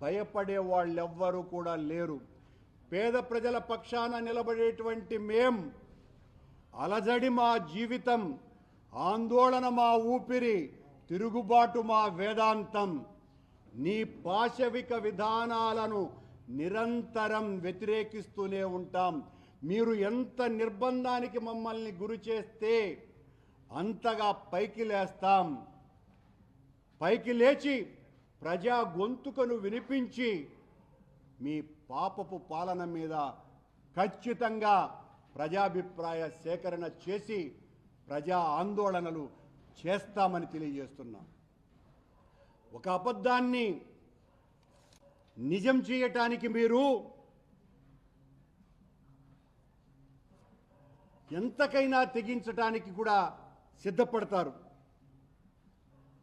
భయపడే వాళ్ళెవ్వరూ కూడా లేరు. పేద ప్రజల పక్షాన నిలబడేటువంటి మేం అలజడి మా జీవితం ఆందోళన మా ఊపిరి తిరుగుబాటు మా వేదాంతం. నీ పాశవిక విధానాలను నిరంతరం వ్యతిరేకిస్తూనే ఉంటాం. మీరు ఎంత నిర్బంధానికి మమ్మల్ని గురి చేస్తే అంతగా పైకి లేస్తాం. పైకి లేచి ప్రజా గొంతుకను వినిపించి మీ పాపపు పాలన మీద ఖచ్చితంగా ప్రజాభిప్రాయ సేకరణ చేసి ప్రజా ఆందోళనలు చేస్తామని తెలియజేస్తున్నాం. ఒక అబద్ధాన్ని నిజం చేయటానికి మీరు ఎంతకైనా తెగించటానికి కూడా సిద్ధపడతారు.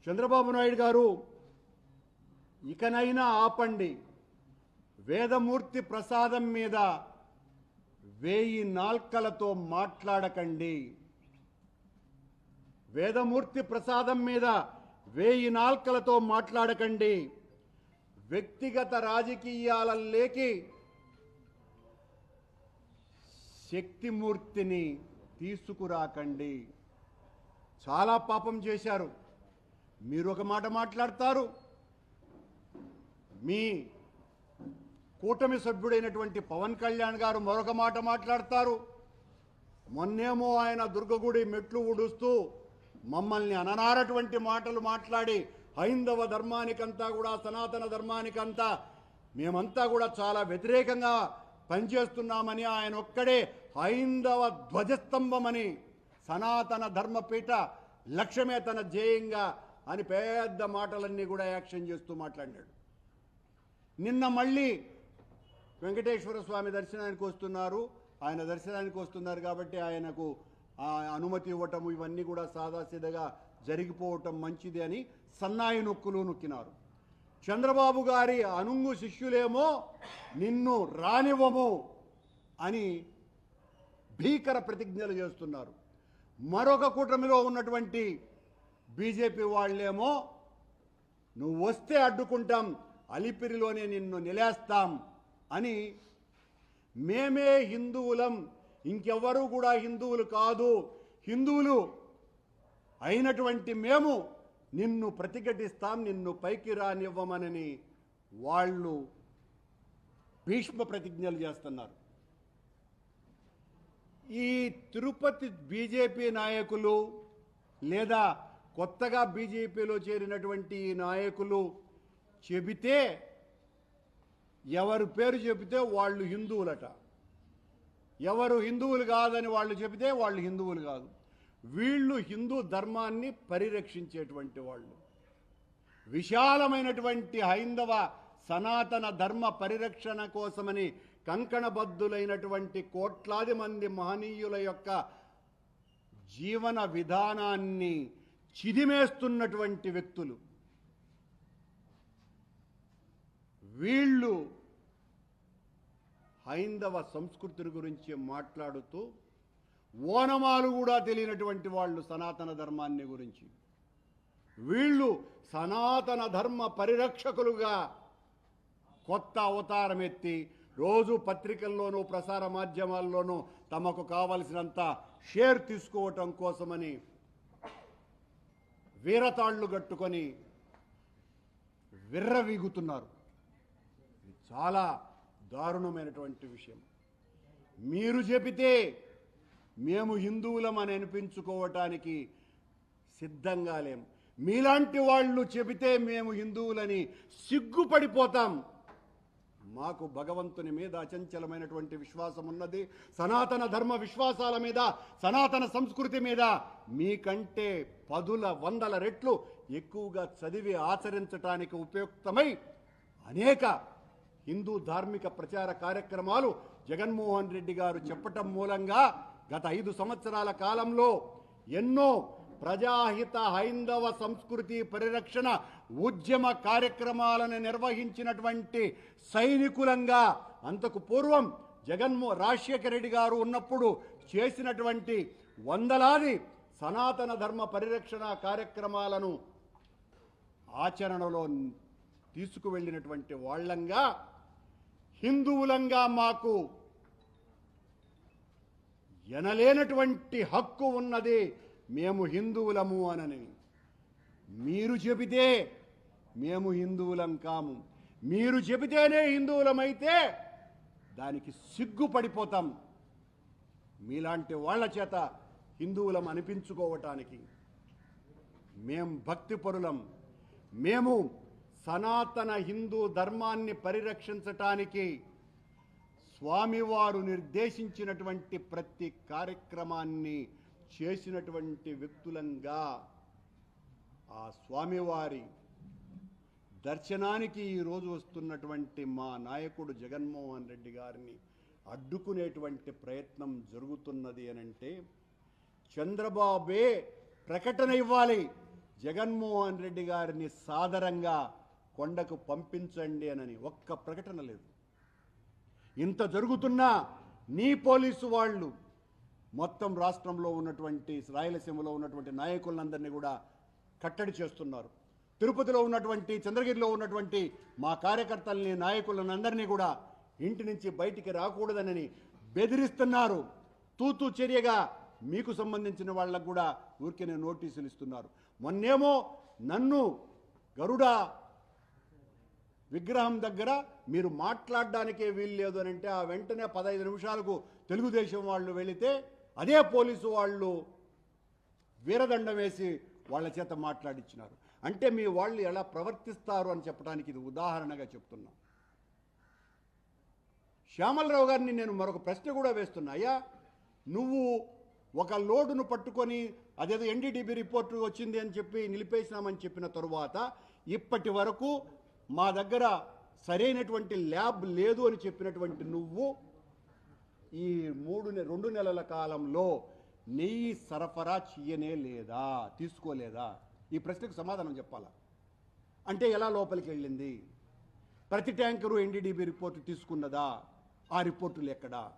చంద్రబాబు నాయుడు గారు ఇకనైనా ఆపండి. వేదమూర్తి ప్రసాదం మీద వేయి నాల్కలతో మాట్లాడకండి. వేదమూర్తి ప్రసాదం మీద వేయి నాల్కలతో మాట్లాడకండి. వ్యక్తిగత రాజకీయాలలోకి శక్తిమూర్తిని తీసుకురాకండి. చాలా పాపం చేశారు. మీరు ఒక మాట మాట్లాడతారు. మీ కూటమి సభ్యుడైనటువంటి పవన్ కళ్యాణ్ గారు మరొక మాట మాట్లాడతారు. మొన్నేమో ఆయన దుర్గగుడి మెట్లు ఉడుస్తూ మమ్మల్ని అననారటువంటి మాటలు మాట్లాడి హైందవ ధర్మానికంతా కూడా సనాతన ధర్మానికంతా మేమంతా కూడా చాలా వ్యతిరేకంగా పనిచేస్తున్నామని ఆయన ఒక్కడే హైందవ ధ్వజస్తంభమని సనాతన ధర్మపీఠ లక్ష్యమే తన జేయంగా అని పెద్ద మాటలన్నీ కూడా యాక్షన్ చేస్తూ మాట్లాడినాడు. నిన్న మళ్ళీ వెంకటేశ్వర స్వామి దర్శనానికి వస్తున్నారు. ఆయన దర్శనానికి వస్తున్నారు కాబట్టి ఆయనకు అనుమతి ఇవ్వటం ఇవన్నీ కూడా సాదాసీదగా జరిగిపోవటం మంచిది అని సన్నాయి నొక్కులు నొక్కినారు. చంద్రబాబు గారి అనుంగు శిష్యులేమో నిన్ను రానివ్వము అని భీకర ప్రతిజ్ఞలు చేస్తున్నారు. మరొక కూటమిలో ఉన్నటువంటి బీజేపీ వాళ్ళేమో నువ్వు వస్తే అడ్డుకుంటాం అలిపిరిలోనే నిన్ను నిలేస్తాం అని మేమే హిందువులం. ఇంకెవ్వరూ కూడా హిందువులు కాదు. హిందువులు అయినటువంటి మేము నిన్ను ప్రతిఘటిస్తాం నిన్ను పైకి రానివ్వమనని వాళ్ళు భీష్మ ప్రతిజ్ఞలు చేస్తున్నారు. ఈ తిరుపతి బీజేపీ నాయకులు లేదా కొత్తగా బీజేపీలో చేరినటువంటి ఈ నాయకులు చెబితే ఎవరు పేరు చెబితే వాళ్ళు హిందువులట. ఎవరు హిందువులు కాదని వాళ్ళు చెబితే వాళ్ళు హిందువులు కాదు. వీళ్ళు హిందూ ధర్మాన్ని పరిరక్షించేటువంటి వాళ్ళు. విశాలమైనటువంటి హైందవ సనాతన ధర్మ పరిరక్షణ కోసమని కంకణబద్ధులైనటువంటి కోట్లాది మంది మహనీయుల యొక్క జీవన విధానాన్ని చిదిమేస్తున్నటువంటి వ్యక్తులు. వీళ్ళు హైందవ సంస్కృతి గురించి మాట్లాడుతూ ఓనమాలు కూడా తెలియనటువంటి వాళ్ళు సనాతన ధర్మాన్ని గురించి. వీళ్ళు సనాతన ధర్మ పరిరక్షకులుగా కొత్త అవతారం ఎత్తి రోజు పత్రికల్లోనూ ప్రసార మాధ్యమాల్లోనూ తమకు కావలసినంత షేర్ తీసుకోవటం కోసమని వీరతాళ్ళు కట్టుకొని విర్రవీగుతున్నారు. చాలా దారుణమైనటువంటి విషయం. మీరు చెబితే మేము హిందువులమని అనిపించుకోవటానికి సిద్ధంగా లేం. మీలాంటి వాళ్ళు చెబితే మేము హిందువులని సిగ్గుపడిపోతాం. మాకు భగవంతుని మీద అచంచలమైనటువంటి విశ్వాసం ఉన్నది. సనాతన ధర్మ విశ్వాసాల మీద సనాతన సంస్కృతి మీద మీకంటే పదుల వందల రెట్లు ఎక్కువగా చదివి ఆచరించటానికి ఉపయుక్తమై అనేక హిందూ ధార్మిక ప్రచార కార్యక్రమాలు జగన్మోహన్ రెడ్డి గారు చెప్పటం మూలంగా గత ఐదు సంవత్సరాల కాలంలో ఎన్నో ప్రజాహిత హైందవ సంస్కృతి పరిరక్షణ ఉద్యమ కార్యక్రమాలను నిర్వహించినటువంటి సైనికులంగా అంతకు పూర్వం జగన్మో రాజశేఖర రెడ్డి గారు ఉన్నప్పుడు చేసినటువంటి వందలాది సనాతన ధర్మ పరిరక్షణ కార్యక్రమాలను ఆచరణలో తీసుకువెళ్ళినటువంటి వాళ్ళంగా హిందువులంగా మాకు ఎనలేనటువంటి హక్కు ఉన్నది మేము హిందువులము అనని. మీరు చెబితే మేము హిందువులం కాము. మీరు చెబితేనే హిందువులమైతే దానికి సిగ్గుపడిపోతాం. మీలాంటి వాళ్ళ చేత హిందువులం అనిపించుకోవటానికి మేం భక్తిపరులం. మేము సనాతన హిందూ ధర్మాన్ని పరిరక్షించటానికి స్వామివారు నిర్దేశించినటువంటి ప్రతి కార్యక్రమాన్ని చేసినటువంటి వ్యక్తులంగా ఆ స్వామివారి దర్శనానికి ఈరోజు వస్తున్నటువంటి మా నాయకుడు జగన్మోహన్ రెడ్డి గారిని అడ్డుకునేటువంటి ప్రయత్నం జరుగుతున్నది అనంటే చంద్రబాబే ప్రకటన ఇవ్వాలి. జగన్మోహన్ రెడ్డి గారిని సాదరంగా కొండకు పంపించండి అనని ఒక్క ప్రకటన లేదు. ఇంత జరుగుతున్నా నీ పోలీసు వాళ్ళు మొత్తం రాష్ట్రంలో ఉన్నటువంటి రాయలసీమలో ఉన్నటువంటి నాయకులందరినీ కూడా కట్టడి చేస్తున్నారు. తిరుపతిలో ఉన్నటువంటి చంద్రగిరిలో ఉన్నటువంటి మా కార్యకర్తల్ని నాయకులను అందరినీ కూడా ఇంటి నుంచి బయటికి రాకూడదనని బెదిరిస్తున్నారు. తూతు చర్యగా మీకు సంబంధించిన వాళ్ళకు కూడా ఊరికే నోటీసులు ఇస్తున్నారు. మొన్నేమో నన్ను గరుడ విగ్రహం దగ్గర మీరు మాట్లాడడానికే వీలు లేదు అని అంటే ఆ వెంటనే పదహైదు నిమిషాలకు తెలుగుదేశం వాళ్ళు వెళితే అదే పోలీసు వాళ్ళు వీరదండం వేసి వాళ్ళ చేత మాట్లాడించినారు అంటే మీ వాళ్ళు ఎలా ప్రవర్తిస్తారు అని చెప్పడానికి ఇది ఉదాహరణగా చెప్తున్నా. శ్యామలరావు గారిని నేను మరొక ప్రశ్న కూడా వేస్తున్నా. అయ్యా నువ్వు ఒక లోడును పట్టుకొని అదేదో ఎన్డీడీబీ రిపోర్టు వచ్చింది అని చెప్పి నిలిపేసినామని చెప్పిన తరువాత ఇప్పటి వరకు మా దగ్గర సరైనటువంటి ల్యాబ్ లేదు అని చెప్పినటువంటి నువ్వు ఈ మూడు నె- రెండు నెలల కాలంలో నెయ్యి సరఫరా చెయ్యనే లేదా తీసుకోలేదా? ఈ ప్రశ్నకు సమాధానం చెప్పాలా? అంటే ఎలా లోపలికి వెళ్ళింది? ప్రతి ట్యాంకరు ఎన్డీడీబీ రిపోర్టు తీసుకున్నదా? ఆ రిపోర్టులు ఎక్కడా?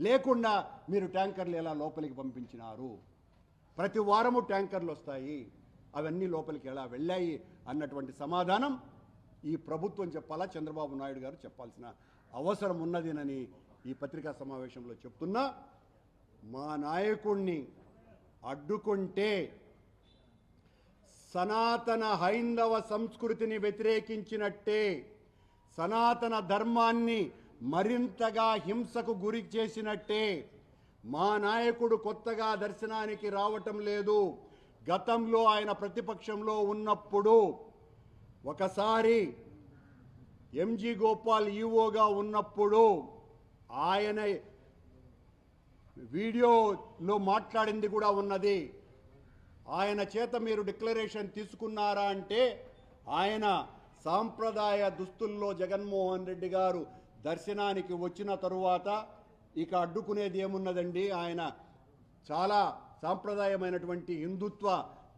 లేకుండా మీరు ట్యాంకర్లు ఎలా లోపలికి పంపించినారు? ప్రతి వారము ట్యాంకర్లు వస్తాయి. అవన్నీ లోపలికి ఎలా వెళ్ళాయి? అన్నటువంటి సమాధానం ఈ ప్రభుత్వం చెప్పాలా? చంద్రబాబు నాయుడు గారు చెప్పాల్సిన అవసరం ఉన్నదినని ఈ పత్రికా సమావేశంలో చెప్తున్నా. మా నాయకుణ్ణి అడ్డుకుంటే సనాతన హైందవ సంస్కృతిని వ్యతిరేకించినట్టే సనాతన ధర్మాన్ని మరింతగా హింసకు గురి చేసినట్టే మా నాయకుడు కొత్తగా దర్శనానికి రావటం లేదు. గతంలో ఆయన ప్రతిపక్షంలో ఉన్నప్పుడు ఒకసారి ఎంజి గోపాల్ ఈవోగా ఉన్నప్పుడు ఆయన వీడియోలో మాట్లాడింది కూడా ఉన్నది. ఆయన చేత మీరు డిక్లరేషన్ తీసుకున్నారా అంటే ఆయన సాంప్రదాయ దుస్తుల్లో జగన్మోహన్ రెడ్డి గారు దర్శనానికి వచ్చిన తరువాత ఇక అడ్డుకునేది ఏమున్నదండి? ఆయన చాలా సాంప్రదాయమైనటువంటి హిందుత్వ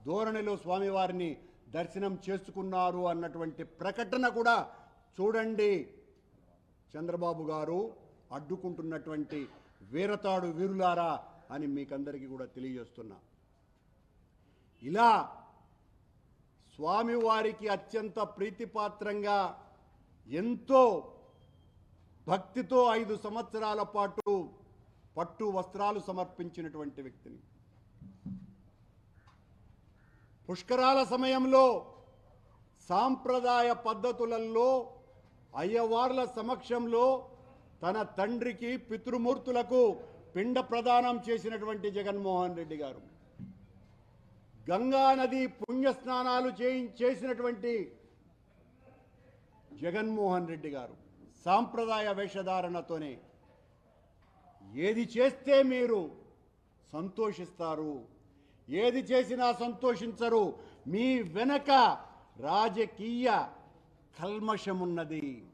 ధోరణిలో స్వామివారిని దర్శనం చేసుకున్నారు అన్నటువంటి ప్రకటన కూడా చూడండి. చంద్రబాబు గారు అడ్డుకుంటున్నటువంటి వీరతాడు వీరులారా అని మీకందరికీ కూడా తెలియజేస్తున్నా. ఇలా స్వామివారికి అత్యంత ప్రీతిపాత్రంగా ఎంతో భక్తితో ఐదు సంవత్సరాల పాటు పట్టు వస్త్రాలు సమర్పించినటువంటి వ్యక్తిని పుష్కరాల సమయంలో సాంప్రదాయ పద్ధతులలో అయ్యవార్ల సమక్షంలో తన తండ్రికి పితృమూర్తులకు పిండ ప్రదానం చేసినటువంటి జగన్మోహన్ రెడ్డి గారు. గంగా నది పుణ్యస్నానాలు చేయి చేసినటువంటి జగన్మోహన్ రెడ్డి గారు సాంప్రదాయ వేషధారణతోనే ఏది చేస్తే మీరు సంతోషిస్తారు ఏది చేసినా సంతోషించరు. మీ వెనక రాజకీయ కల్మషమున్నది.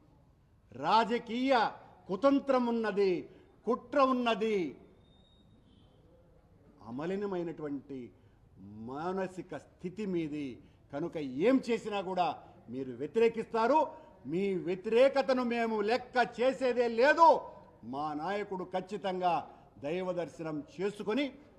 రాజకీయ కుతంత్రం ఉన్నది కుట్ర ఉన్నది. అమలినమైనటువంటి మానసిక స్థితి మీది. కనుక ఏం చేసినా కూడా మీరు వ్యతిరేకిస్తారు. మీ వ్యతిరేకతను మేము లెక్క చేసేదే లేదు. మా నాయకుడు ఖచ్చితంగా దైవ దర్శనం చేసుకొని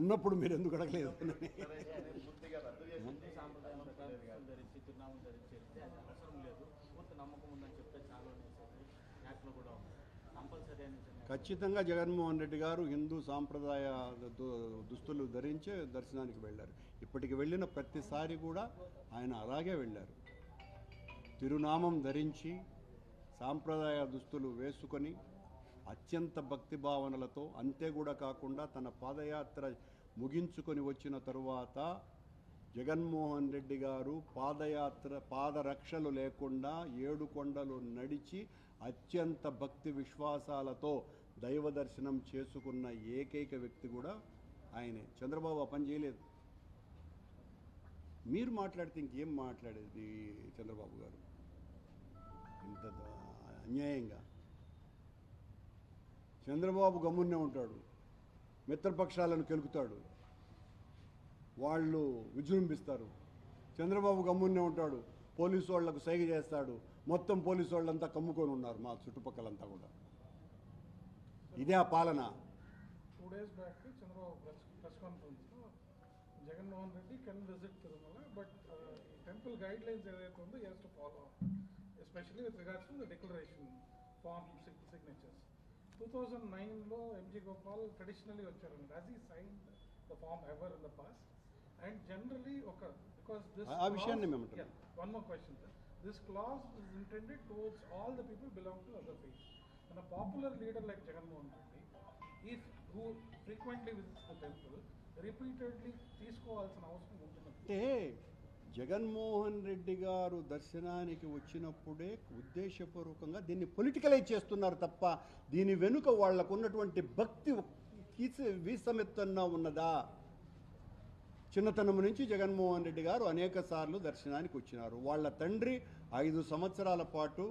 ఉన్నప్పుడు మీరు ఎందుకు అడగలేదు? ఖచ్చితంగా జగన్మోహన్ రెడ్డి గారు హిందూ సాంప్రదాయ దుస్తులు ధరించే దర్శనానికి వెళ్ళారు. ఇప్పటికి వెళ్ళిన ప్రతిసారి కూడా ఆయన అలాగే వెళ్ళారు. తిరునామం ధరించి సాంప్రదాయ దుస్తులు వేసుకొని అత్యంత భక్తి భావనలతో అంతే కూడా కాకుండా తన పాదయాత్ర ముగించుకొని వచ్చిన తరువాత జగన్మోహన్ రెడ్డి గారు పాదయాత్ర పాదరక్షలు లేకుండా ఏడు కొండలు నడిచి అత్యంత భక్తి విశ్వాసాలతో దైవ దర్శనం చేసుకున్న ఏకైక వ్యక్తి కూడా ఆయనే. చంద్రబాబు ఆ పని చేయలేదు. మీరు మాట్లాడితే ఇంకేం మాట్లాడేది చంద్రబాబు గారు? ఇంత అన్యాయంగా. చంద్రబాబు గమ్మున్నే ఉంటాడు. మిత్రపక్షాలను కెలుకుతాడు. వాళ్ళు విజృంభిస్తారు. చంద్రబాబు గమ్మున్నే ఉంటాడు. పోలీసు వాళ్ళకు సైగ చేస్తాడు. మొత్తం పోలీసు వాళ్ళంతా కమ్ముకొని ఉన్నారు మా చుట్టుపక్కలంతా కూడా. ఇదే ఆ పాలన. Two days back Chandrababu press కాన్ఫరెన్స్లో Jaganmohan Reddy can visit Tirumala but temple guidelines ఏదైతే ఉందో is to follow especially with regards to the declaration form signatures two thousand నైన్లో ఎంజీ గోపాల్ ట్రెడిషనలీ వచ్చారండి యాజ్ ఈ sign the form ever in the past and generally ఒక because this ఆ- విషయాన్ని మేము. One more question sir this class is intended towards all the people belong to other face a popular leader like Jagannath Reddy, if who frequently visits the temple, repeatedly తీసుకోవాల్సిన అవసరం ఉంటుంది జగన్మోహన్ రెడ్డి గారు దర్శనానికి వచ్చినప్పుడే ఉద్దేశపూర్వకంగా దీన్ని పొలిటికలైజ్ చేస్తున్నారు తప్ప దీని వెనుక వాళ్ళకు ఉన్నటువంటి భక్తి వీసమెత్తన్నా ఉన్నదా? చిన్నతనం నుంచి జగన్మోహన్ రెడ్డి గారు అనేక సార్లు దర్శనానికి వచ్చినారు. వాళ్ళ తండ్రి ఐదు సంవత్సరాల పాటు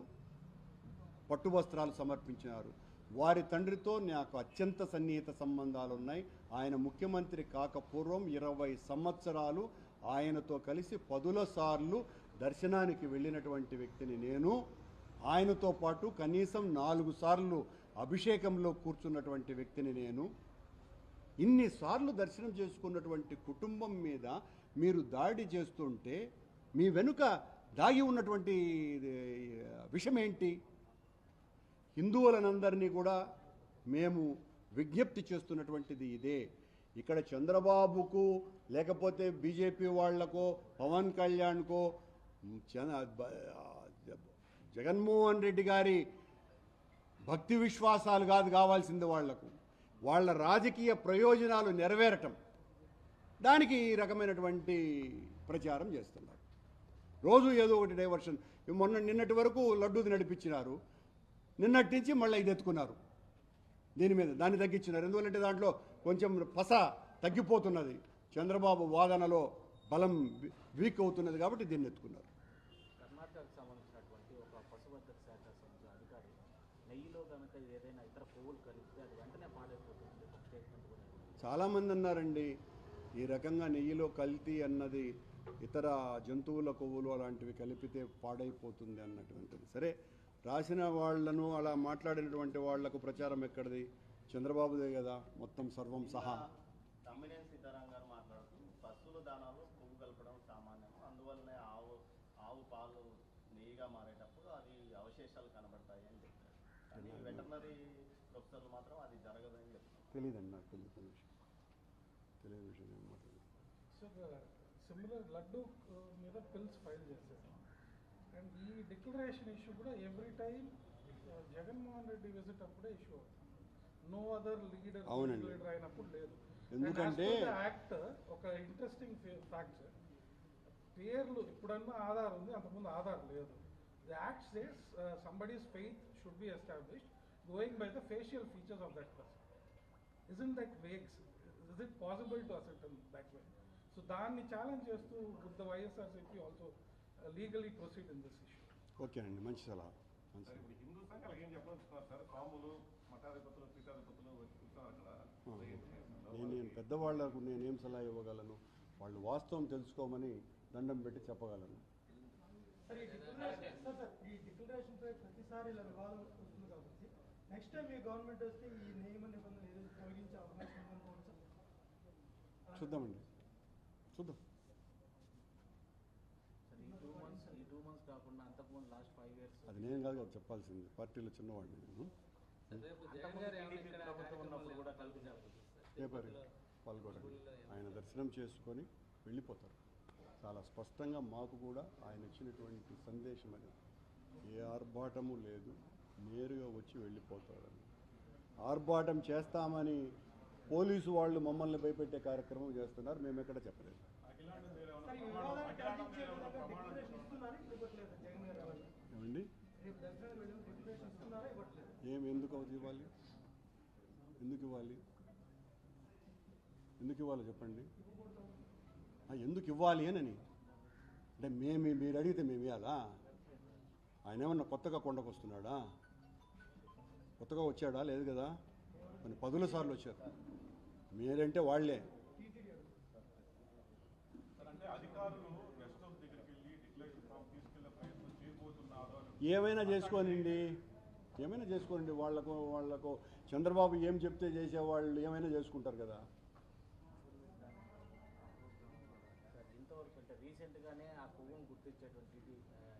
పట్టు వస్త్రాలు సమర్పించినారు. వారి తండ్రితో నాకు అత్యంత సన్నిహిత సంబంధాలు ఉన్నాయి ఆయన ముఖ్యమంత్రి కాక పూర్వం ఇరవై సంవత్సరాలు ఆయనతో కలిసి పదుల సార్లు దర్శనానికి వెళ్ళినటువంటి వ్యక్తిని నేను ఆయనతో పాటు కనీసం నాలుగు సార్లు అభిషేకంలో కూర్చున్నటువంటి వ్యక్తిని నేను ఇన్నిసార్లు దర్శనం చేసుకున్నటువంటి కుటుంబం మీద మీరు దాడి చేస్తుంటే మీ వెనుక దాగి ఉన్నటువంటి విషయం ఏంటి? హిందువులనందరినీ కూడా మేము విజ్ఞప్తి చేస్తున్నటువంటిది ఇదే. ఇక్కడ చంద్రబాబుకు లేకపోతే బీజేపీ వాళ్ళకు పవన్ కళ్యాణ్కో చ- జగన్మోహన్ రెడ్డి గారి భక్తి విశ్వాసాలు కాదు కావాల్సింది వాళ్ళకు. వాళ్ళ రాజకీయ ప్రయోజనాలు నెరవేరటం. దానికి ఈ రకమైనటువంటి ప్రచారం చేస్తున్నారు. రోజు ఏదో ఒకటి డైవర్షన్. మొన్న నిన్నటి వరకు లడ్డూది నడిపించినారు. నిన్నటి నుంచి మళ్ళీ ఇది ఎత్తుకున్నారు. దీని మీద దాన్ని తగ్గించినారు. ఎందుకంటే దాంట్లో కొంచెం పస తగ్గిపోతున్నది. చంద్రబాబు వాదనలో బలం వీక్ అవుతున్నది కాబట్టి దీన్ని ఎత్తుకున్నారు. కర్ణాటకకు సంబంధించినటువంటి ఒక పశుభద్రత శాఖ సంబంధించిన అధికారి నెయ్యిలో కనుక ఏదైనా ఇతర పువ్వులు కలిపితే అది వెంటనే పాడైపోతుంది ఒక స్టేట్మెంట్ కూడా ఇచ్చారు. చాలామంది అన్నారండి ఈ రకంగా నెయ్యిలో కల్తీ అన్నది ఇతర జంతువుల కొవ్వులు అలాంటివి కలిపితే పాడైపోతుంది అన్నటువంటిది. సరే రాసిన వాళ్ళను అలా మాట్లాడినటువంటి వాళ్ళకు ప్రచారం ఎక్కడిది? చంద్రబాబుదే కదా మొత్తం సర్వం సహా. తమ్మినేని సీతారాం గారు మాట్లాడుతూ పశువుల దానాలు పువ్వు కలపడం సామాన్యం అందువల్లనే ఆవు ఆవు పాలు నెయ్యిగా మారేటప్పుడు అది అవశేషాలు కనబడతాయి అని చెప్తారు కానీ వెటర్నరీ ప్రొఫెసర్లు మాత్రం అది జరగదని చెప్తారు తెలియదండి నాకు తెలియదు విషయం. తెలియని విషయం ఏం మాట్లాడలేదు. సార్ సిమిలర్ లడ్డు మీద పిల్స్ ఫైల్ చేశారు. అండ్ ఈ డిక్లరేషన్ ఇష్యూ కూడా every time Jaganmohan Reddy visit అప్పుడే ఇష్యూ అవుతుంది. నో అదర్ లీడర్ అవునండి. లీడర్ అయినప్పుడు లేదు. ఎందుకంటే- యాక్ట్ ఒక ఇంట్రెస్టింగ్ ఫ్యాక్ట్ పేర్లు ఇప్పుడన్నా ఆధార్ ఉంది అంతకుముందు ఆధార్ లేదు. The act says somebody's faith should be established going by the facial features of that person isn't that vague? Is it possible to ascertain that way? So దాన్ని ఛాలెంజ్ చేస్తూ would the YSRCP also legally proceed in this issue ఓకేనండి మంచి సలహా. ఇప్పుడు హిందూ సంఘాలు ఏం చెప్పదలుచుకున్నారు sir స్వాములు నేను నేను పెద్దవాళ్ళకు నేనేం సలహా ఇవ్వగలను? వాళ్ళు వాస్తవం తెలుసుకోమని దండం పెట్టి చెప్పగలను. సార్ ఈ డిక్లరేషన్ సార్ సార్ ఈ డిక్లరేషన్ పై ప్రతిసారి ఇలా వివాదం వస్తుంది కాబట్టి నెక్స్ట్ టైం ఈ గవర్నమెంట్ వస్తే ఈ నియమ నిబంధనలు ఏదైతే తొలగించే అవకాశం ఉందనుకోవచ్చు చూద్దామండి. చూద్దాం. సార్ ఈ టూ మంత్స్ ఈ టూ మంత్స్ కాకుండా అంతకుముందు లాస్ట్ ఫైవ్ ఇయర్స్ అది నేను కాదు కదా చెప్పాల్సింది. పార్టీలో చిన్నవాడిని నేను. పేపర్ పాల్గొనడం. ఆయన దర్శనం చేసుకొని వెళ్ళిపోతారు. చాలా స్పష్టంగా మాకు కూడా ఆయన ఇచ్చినటువంటి సందేశం అనేది ఏ ఆర్భాటము లేదు. నేరుగా వచ్చి వెళ్ళిపోతాడని. ఆర్భాటం చేస్తామని పోలీసు వాళ్ళు మమ్మల్ని భయపెట్టే కార్యక్రమం చేస్తున్నారు. మేము ఎక్కడ చెప్పలేదు? ఏమండి? రేపు దర్శనానికి వెళ్ళిన డిక్లరేషన్ ఇస్తున్నారా ఇవ్వట్లేదు ఏం ఎందుకు అవుతుంది ఇవ్వాలి? ఎందుకు ఇవ్వాలి? ఎందుకు ఇవ్వాలి చెప్పండి? ఎందుకు ఇవ్వాలి అని అంటే మేము మీరు అడిగితే మేము ఇవ్వాలా? ఆయన ఏమన్నా కొత్తగా కొండకు వస్తున్నాడా? కొత్తగా వచ్చాడా? లేదు కదా? కొన్ని పదుల సార్లు వచ్చారు. మీరంటే అని ఏమైనా చేసుకోనండి? ఏమైనా చేసుకోనండి వాళ్ళకు వాళ్ళకు చంద్రబాబు ఏం చెప్తే చేసేవాళ్ళు ఏమైనా చేసుకుంటారు కదా. రీసెంట్గానే ఆ కొవ్వును గుర్తించేటువంటి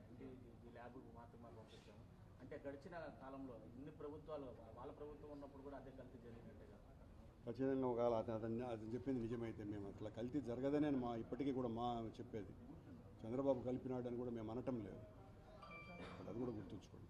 ఎన్టీవీ ల్యాబ్ మాత్రమే పంపించాము అంటే గడిచిన కాలంలో ఇన్ని ప్రభుత్వాలు వాళ్ళ ప్రభుత్వం ఉన్నప్పుడు కూడా అదే కల్తీ జరిగినట్టుగా ఖచ్చితంగా ఒకవేళ అతను అతన్ని అది చెప్పింది నిజమైతే మేము అట్లా కల్తీ జరగదనే మా ఇప్పటికీ కూడా మా చెప్పేది. చంద్రబాబు కలిపినాడు అని కూడా మేము అనటం లేదు. అది కూడా గుర్తుంచుకోండి.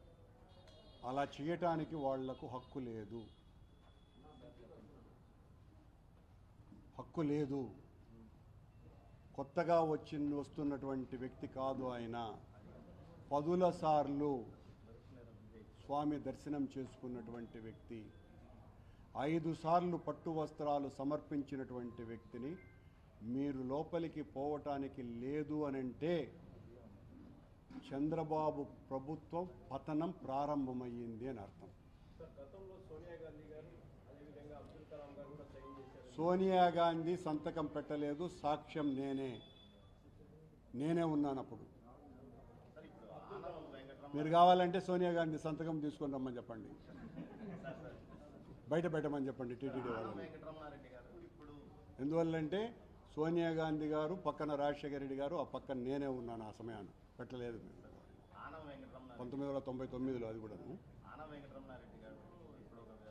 అలా చేయటానికి వాళ్ళకు హక్కు లేదు. హక్కు లేదు. కొత్తగా వచ్చి వస్తున్నటువంటి వ్యక్తి కాదు ఆయన. పదుల సార్లు స్వామి దర్శనం చేసుకున్నటువంటి వ్యక్తి. ఐదు సార్లు పట్టు వస్త్రాలు సమర్పించినటువంటి వ్యక్తిని మీరు లోపలికి పోవటానికి లేదు అనంటే చంద్రబాబు ప్రభుత్వం పతనం ప్రారంభమయ్యింది అని అర్థం. సోనియా గాంధీ సంతకం పెట్టలేదు సాక్ష్యం నేనే. నేనే ఉన్నాను అప్పుడు మీరు కావాలంటే సోనియా గాంధీ సంతకం తీసుకొని రమ్మని చెప్పండి. బయట పెట్టమని చెప్పండి టీటీడీ వాళ్ళని. ఎందువల్లంటే సోనియా గాంధీ గారు పక్కన రాజశేఖర రెడ్డి గారు ఆ పక్కన నేనే ఉన్నాను ఆ సమయాన్ని పెట్టలేదు పంతొమ్మిది వందల తొంభై తొమ్మిదిలో అది కూడాను. ఆనం వెంకటరమణారెడ్డి గారు ఇప్పుడు ఒక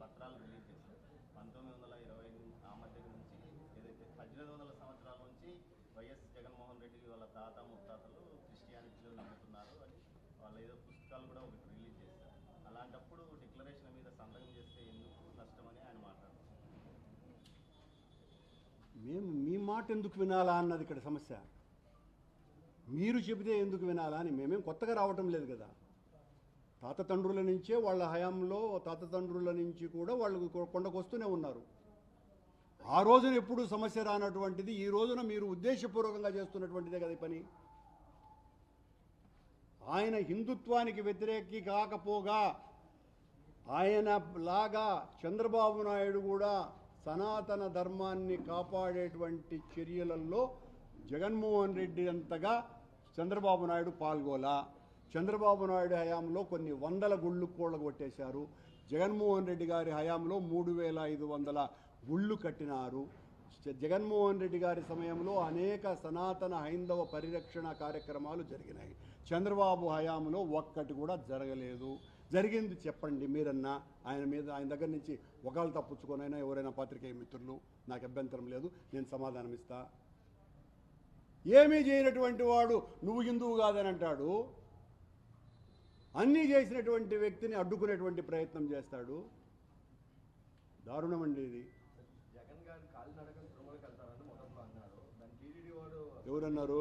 పత్రాలు రిలీజ్ చేశారు. పంతొమ్మిది వందల ఇరవై ఆ మధ్య నుంచి ఏదైతే పద్దెనిమిది వందల సంవత్సరాల నుంచి వైఎస్ జగన్మోహన్ రెడ్డి వాళ్ళ తాత ముత్తాతలు క్రిస్టియానిటీలో నమ్ముతున్నారు అని వాళ్ళ ఏదో పుస్తకాలు కూడా ఒకటి రిలీజ్ చేశారు. అలాంటప్పుడు డిక్లరేషన్ మీద సంతకం చేస్తే ఎందుకు నష్టమని ఆయన మాట్లాడుతున్నారు. మేము మీ మాట ఎందుకు వినాలా అన్నది ఇక్కడ సమస్య. మీరు చెబితే ఎందుకు వినాలా అని మేమేం కొత్తగా రావటం లేదు కదా. తాత తండ్రుల నుంచే వాళ్ళ హయాంలో తాత తండ్రుల నుంచి కూడా వాళ్ళు కొండకొస్తూనే ఉన్నారు. ఆ రోజున ఎప్పుడు సమస్య రానటువంటిది ఈ రోజున మీరు ఉద్దేశపూర్వకంగా చేస్తున్నటువంటిదే కదా పని. ఆయన హిందుత్వానికి వ్యతిరేకి కాకపోగా ఆయన లాగా చంద్రబాబు నాయుడు కూడా సనాతన ధర్మాన్ని కాపాడేటువంటి చర్యలలో జగన్మోహన్ రెడ్డి అంతగా చంద్రబాబు నాయుడు పాల్గొలా. చంద్రబాబు నాయుడు హయాంలో కొన్ని వందల గుళ్ళు కూడగొట్టేశారు. జగన్మోహన్ రెడ్డి గారి హయాంలో మూడు వేల ఐదు వందల గుళ్ళు కట్టినారు. జగన్మోహన్ రెడ్డి గారి సమయంలో అనేక సనాతన హైందవ పరిరక్షణ కార్యక్రమాలు జరిగినాయి. చంద్రబాబు హయాంలో ఒక్కటి కూడా జరగలేదు. జరిగింది చెప్పండి మీరన్నా. ఆయన మీద ఆయన దగ్గర నుంచి ఒకళ్ళు తప్పించుకొనైనా ఎవరైనా పాత్రికేయ మిత్రులు నాకు అభ్యంతరం లేదు. నేను సమాధానం ఇస్తాను ఏమీ చేయనటువంటి వాడు నువ్వు హిందువు కాదని అంటాడు. అన్నీ చేసినటువంటి వ్యక్తిని అడ్డుకునేటువంటి ప్రయత్నం చేస్తాడు. దారుణం అండి ఇది. ఎవరన్నారు?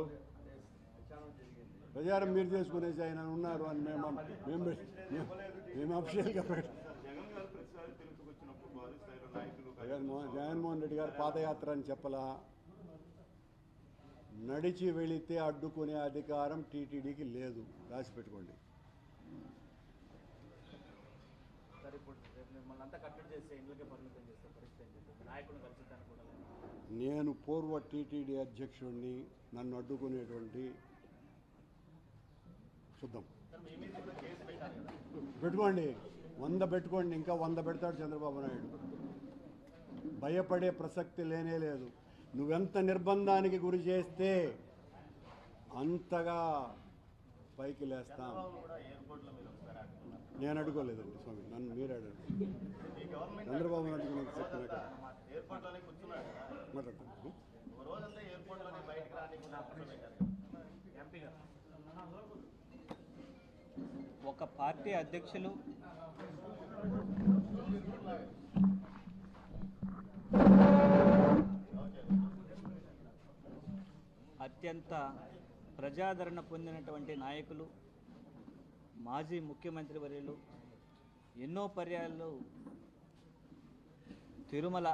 ప్రచారం మీరు చేసుకునేసి ఆయన ఉన్నారు అని మేము మేము మేము అఫిషియల్గా జగన్మోహన్ జగన్మోహన్ రెడ్డి గారు పాదయాత్ర అని చెప్పలా. నడిచి వెళితే అడ్డుకునే అధికారం టీటీడీకి లేదు. రాసి పెట్టుకోండి సార్ ఇప్పుడు రేపు మిమ్మల్ని అంతా కట్టడి చేస్తే ఇండ్లకే పరిమితం చేస్తే పరిస్థితి ఏం చెప్తుంది నాయకుడిని కలిసిద్దాన్ని కూడా లేదు. నేను పూర్వ టీటీడీ అధ్యక్షుడిని నన్ను అడ్డుకునేటువంటి చూద్దాం. పెట్టుకోండి. వంద పెట్టుకోండి ఇంకా వంద పెడతాడు చంద్రబాబు నాయుడు. భయపడే ప్రసక్తి లేనే లేదు. నువ్వెంత నిర్బంధానికి గురి చేస్తే అంతగా పైకి లేస్తా. నేను అడుకోలేదండి స్వామి నన్ను మీరు అడగండి. చంద్రబాబు నాయుడు నాకు చెప్పిన ఒక పార్టీ అధ్యక్షులు బయటకు రానికుండా కూర్చోబెట్టారు ఎంపీ గారు ఒక పార్టీ అధ్యక్షులు అత్యంత ప్రజాదరణ పొందినటువంటి నాయకులు మాజీ ముఖ్యమంత్రి వర్యులు ఎన్నో పర్యాయాలు తిరుమల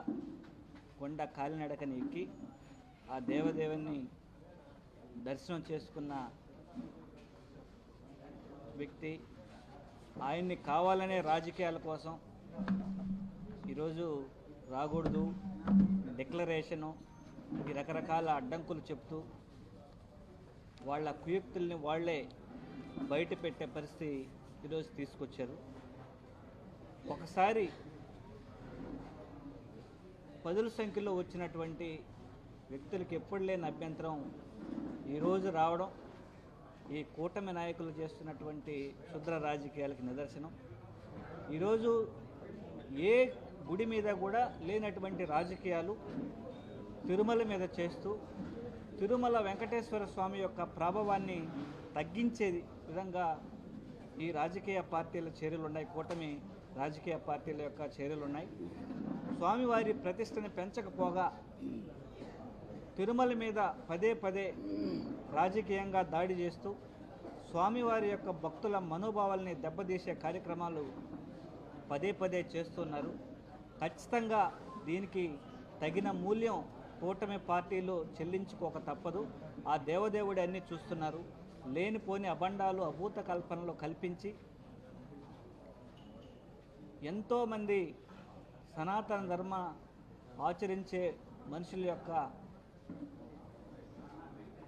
కొండ కాలినడకని ఎక్కి ఆ దేవదేవుని దర్శనం చేసుకున్న వ్యక్తి ఆయన్ని కావాలనే రాజకీయాల కోసం ఈరోజు రాకూడదు డిక్లరేషను ఈ రకరకాల అడ్డంకులు చెప్తూ వాళ్ళ కుయుక్తుల్ని వాళ్ళే బయట పెట్టే పరిస్థితి ఈరోజు తీసుకొచ్చారు. ఒకసారి పదుల సంఖ్యలో వచ్చినటువంటి వ్యక్తులకు ఎప్పుడు లేని అభ్యంతరం ఈరోజు రావడం ఈ కూటమి నాయకులు చేస్తున్నటువంటి క్షుద్ర రాజకీయాలకి నిదర్శనం. ఈరోజు ఏ గుడి మీద కూడా లేనటువంటి రాజకీయాలు తిరుమల మీద చేస్తూ తిరుమల వెంకటేశ్వర స్వామి యొక్క ప్రభావాన్ని తగ్గించే విధంగా ఈ రాజకీయ పార్టీల చర్యలు ఉన్నాయి కూటమి రాజకీయ పార్టీల యొక్క చర్యలు ఉన్నాయి స్వామివారి ప్రతిష్టని పెంచకపోగా తిరుమల మీద పదే పదే రాజకీయంగా దాడి చేస్తూ స్వామివారి యొక్క భక్తుల మనోభావాల్ని దెబ్బతీసే కార్యక్రమాలు పదే పదే చేస్తున్నారు. ఖచ్చితంగా దీనికి తగిన మూల్యం కూటమి పార్టీలు చెల్లించుకోక తప్పదు. ఆ దేవదేవుడు అన్నీ చూస్తున్నారు. లేనిపోని అబండాలు అభూత కల్పనలు కల్పించి ఎంతోమంది సనాతన ధర్మ ఆచరించే మనుషుల యొక్క